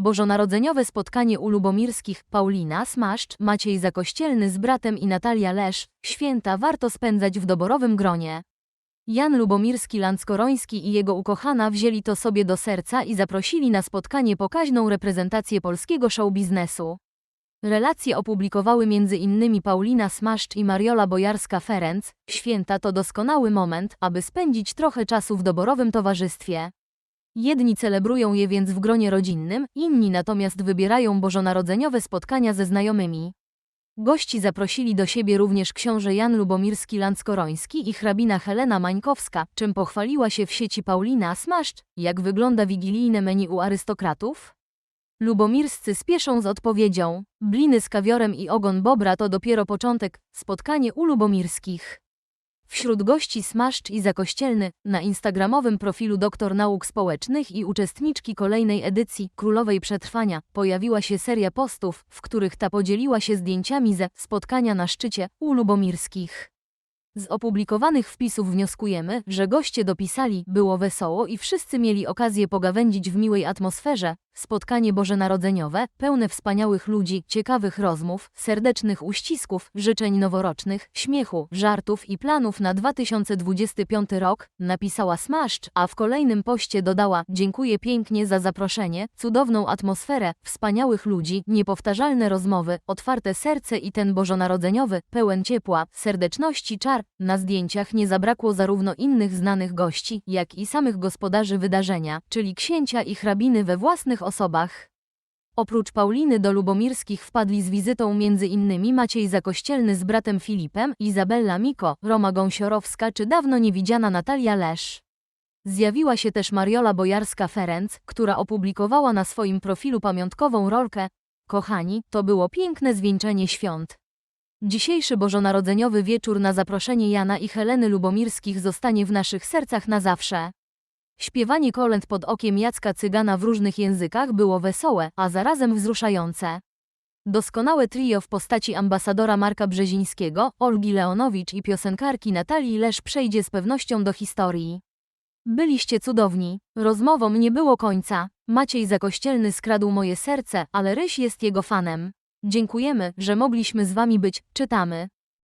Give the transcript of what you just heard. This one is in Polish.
Bożonarodzeniowe spotkanie u Lubomirskich Paulina Smaszcz, Maciej Zakościelny z bratem i Natalia Lesz. Święta warto spędzać w doborowym gronie. Jan Lubomirski Lanckoroński i jego ukochana wzięli to sobie do serca i zaprosili na spotkanie pokaźną reprezentację polskiego showbiznesu. Relacje opublikowały innymi Paulina Smaszcz i Mariola Bojarska-Ferenc. Święta to doskonały moment, aby spędzić trochę czasu w doborowym towarzystwie. Jedni celebrują je więc w gronie rodzinnym, inni natomiast wybierają bożonarodzeniowe spotkania ze znajomymi. Gości zaprosili do siebie również książę Jan Lubomirski Lanckoroński i hrabina Helena Mańkowska, czym pochwaliła się w sieci Paulina Smaszcz, jak wygląda wigilijne menu u arystokratów. Lubomirscy spieszą z odpowiedzią. Bliny z kawiorem i ogon bobra to dopiero początek, spotkanie u Lubomirskich. Wśród gości Smaszcz i Zakościelny, na instagramowym profilu doktor nauk społecznych i uczestniczki kolejnej edycji Królowej Przetrwania pojawiła się seria postów, w których ta podzieliła się zdjęciami ze spotkania na szczycie u Lubomirskich. Z opublikowanych wpisów wnioskujemy, że goście dopisali, było wesoło i wszyscy mieli okazję pogawędzić w miłej atmosferze. Spotkanie bożonarodzeniowe, pełne wspaniałych ludzi, ciekawych rozmów, serdecznych uścisków, życzeń noworocznych, śmiechu, żartów i planów na 2025 rok, napisała Smaszcz, a w kolejnym poście dodała: Dziękuję pięknie za zaproszenie, cudowną atmosferę, wspaniałych ludzi, niepowtarzalne rozmowy, otwarte serce i ten bożonarodzeniowy, pełen ciepła, serdeczności czar. Na zdjęciach nie zabrakło zarówno innych znanych gości, jak i samych gospodarzy wydarzenia, czyli księcia i hrabiny we własnych osobach. Oprócz Pauliny do Lubomirskich wpadli z wizytą innymi Maciej Zakościelny z bratem Filipem, Izabella Miko, Roma Gąsiorowska czy dawno niewidziana Natalia Lesz. Zjawiła się też Mariola Bojarska-Ferenc, która opublikowała na swoim profilu pamiątkową rolkę Kochani, to było piękne zwieńczenie świąt. Dzisiejszy bożonarodzeniowy wieczór na zaproszenie Jana i Heleny Lubomirskich zostanie w naszych sercach na zawsze. Śpiewanie kolęd pod okiem Jacka Cygana w różnych językach było wesołe, a zarazem wzruszające. Doskonałe trio w postaci ambasadora Marka Brzezińskiego, Olgi Leonowicz i piosenkarki Natalii Lesz przejdzie z pewnością do historii. Byliście cudowni. Rozmowom nie było końca. Maciej Zakościelny skradł moje serce, ale Ryś jest jego fanem. Dziękujemy, że mogliśmy z wami być, czytamy.